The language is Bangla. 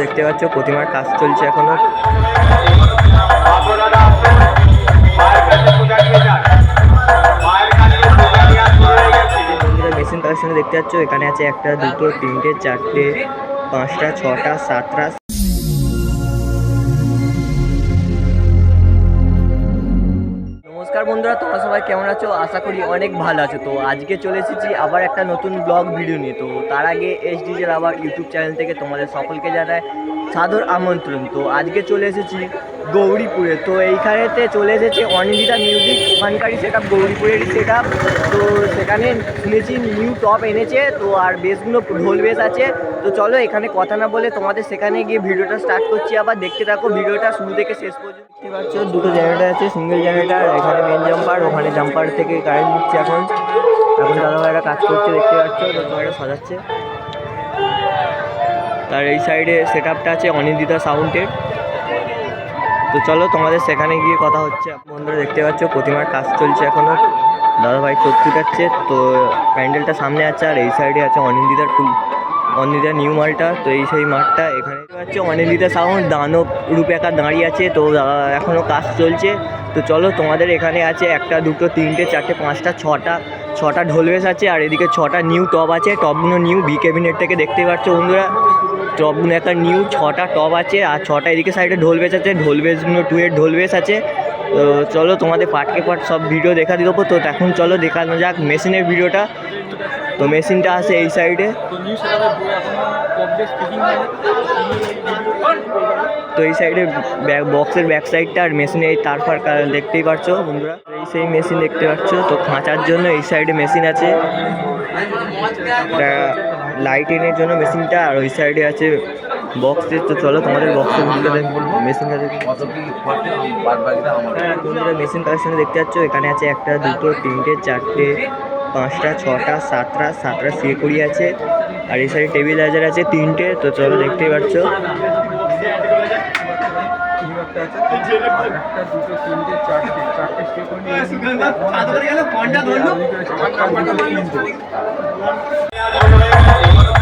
দেখতে পাচ্ছ, প্রতিমার কাজ চলছে এখনও। মেশিন কালেকশনে দেখতে পাচ্ছ, এখানে আছে একটা, দুটো, তিনটে, চারটে, পাঁচটা, ছটা, সাতটা নমস্কার বন্ধুরা, তোমরা সবাই কেমন আছো? আশা করি অনেক ভালো আছো। তো আজকে চলে এসেছি আবার একটা নতুন ব্লগ ভিডিও নিয়ে। তো তার আগে এস ডিজের আবার ইউটিউব চ্যানেল থেকে তোমাদের সকলকে জানায় সাদর আমন্ত্রণ। তো আজকে চলে এসেছি গৌরীপুরে। তো এইখানেতে চলে এসেছে অনিন্দিতা মিউজিক ওখানকারই সেট আপ গৌরীপুরেরই সেট আপ তো সেখানে শুনেছি নিউ টপ এনেছে, তো আর বেসগুলো ঢোল বেস আছে। তো চলো এখানে কথা না বলে তোমাদের সেখানে গিয়ে ভিডিওটা স্টার্ট করছি। আবার দেখতে থাকো ভিডিওটা শুরু থেকে শেষ পর্যন্ত। দেখতে পাচ্ছ দুটো জেনারেটার আছে সিঙ্গেল জেনারেটার এখানে মেন জাম্পার ওখানে জাম্পার থেকে কারেন্ট দিচ্ছে এখন। এখন দাদা ভাইরা কাজ করছে, দেখতে পাচ্ছ দাদা ভাইরা সাজাচ্ছে। তার এই সাইডে সেট আপটা আছে অনিন্দিতা সাউন্ডের তো চলো তোমাদের সেখানে গিয়ে কথা হচ্ছে। বন্ধুরা দেখতে পাচ্ছ প্রতিমার কাজ চলছে এখনও। দাদাভাই চোখ ফুটাচ্ছে তো প্যান্ডেলটা সামনে আছে আর এই সাইডে আছে অনিন্দিতার ফুল অনিন্দিতা নিউ মালটা। তো এই সেই মাঠটা এখানে পাচ্ছ অনিন্দিতা সাউন্ড দানব রূপে একা দাঁড়িয়ে আছে তো আহ, এখনও কাজ চলছে। তো চলো তোমাদের এখানে আছে একটা দুটো তিনটে চারটে পাঁচটা ছটা ছটা ঢোলবেস আছে আর এদিকে ছটা নিউ টপ আছে টপগুলো নিউ বি ক্যাবিনেট থেকে দেখতে পাচ্ছ বন্ধুরা। টপগুলো একটা নিউ ছটা টপ আছে, আর ছটা এদিকে সাইডে ঢোল বেস আছে, ঢোল বেসগুলো টু এর ঢোল বেস আছে। তো চলো তোমাদের পাটকে পাট সব ভিডিও দেখা দেবো। তো এখন চলো দেখানো যাক মেশিনের ভিডিওটা তো মেশিনটা আছে এই সাইডে তো এই সাইডে বক্সের ব্যাক সাইডটা আর মেশিনে এই তার ফার দেখতেই পাচ্ছ বন্ধুরা? এই সেই মেশিন দেখতে পাচ্ছ তো খাঁচার জন্য এই সাইডে মেশিন আছে। লাইটিংয়ের জন্য মেশিনটা আর ওই সাইডে আছে বক্সের তো চলো তোমাদের বক্সের ভিডিওটা দেখব মেশিনটা দেখব বন্ধুরা মেশিন কালেকশনে দেখতে পাচ্ছ এখানে আছে একটা দুটো তিনটে চারটে পাঁচটা ছটা সাতটা সাতটা কুড়ি আছে আর এই সাইডে টেবিলাইজার আছে তিনটে তো চলো দেখতেই পাচ্ছ একটা দুটো তিনটে চারটে